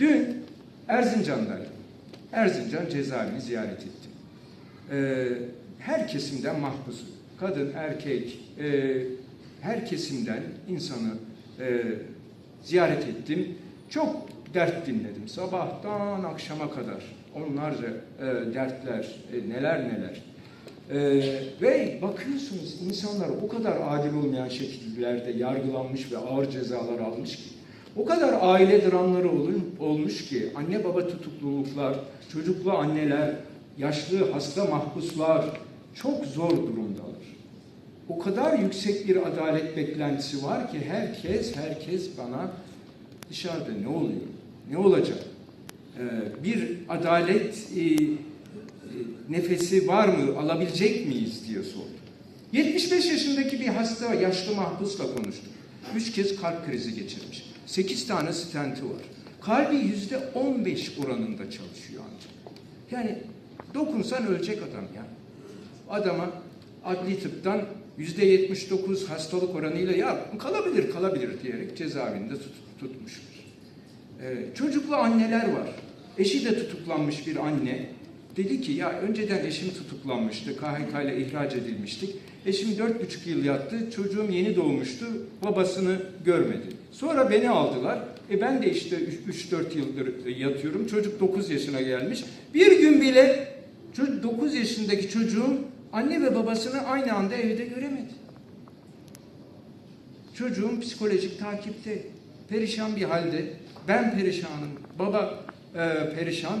Dün Erzincan'daydım. Erzincan cezaevini ziyaret ettim. Ee, her kesimden mahpus, kadın, erkek, e, her kesimden insanı e, ziyaret ettim. Çok dert dinledim. Sabahtan akşama kadar onlarca e, dertler, e, neler neler. Ee, ve bakıyorsunuz insanlar o kadar adil olmayan şekillerde yargılanmış ve ağır cezalar almış ki, o kadar aile dramları olmuş ki, anne baba tutukluluklar, çocuklu anneler, yaşlı hasta mahpuslar çok zor durumdalar. O kadar yüksek bir adalet beklentisi var ki herkes, herkes bana dışarıda ne oluyor, ne olacak? Ee, bir adalet e, e, nefesi var mı, alabilecek miyiz diye sordu. 75 yaşındaki bir hasta, yaşlı mahpusla konuştum. Üç kez kalp krizi geçirmiş. 8 tane stenti var. Kalbi yüzde 15 oranında çalışıyor ancak. Yani dokunsan ölecek adam ya. Adama adli tıptan yüzde 79 hastalık oranıyla ya kalabilir kalabilir diyerek cezaevinde tut, tutmuşlar. Ee, çocuklu anneler var. Eşi de tutuklanmış bir anne. Dedi ki ya önceden eşim tutuklanmıştı. KHK ile ihraç edilmiştik. Eşim dört buçuk yıl yattı. Çocuğum yeni doğmuştu. Babasını görmedi. Sonra beni aldılar. E ben de işte 3-4 yıldır yatıyorum. Çocuk 9 yaşına gelmiş. Bir gün bile 9 yaşındaki çocuğum anne ve babasını aynı anda evde göremedi. Çocuğum psikolojik takipte, perişan bir halde. Ben perişanım, baba e, perişan.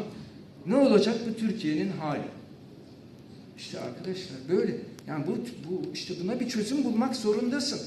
Ne olacak bu Türkiye'nin hali? İşte arkadaşlar böyle. Yani bu, bu işte buna bir çözüm bulmak zorundasın.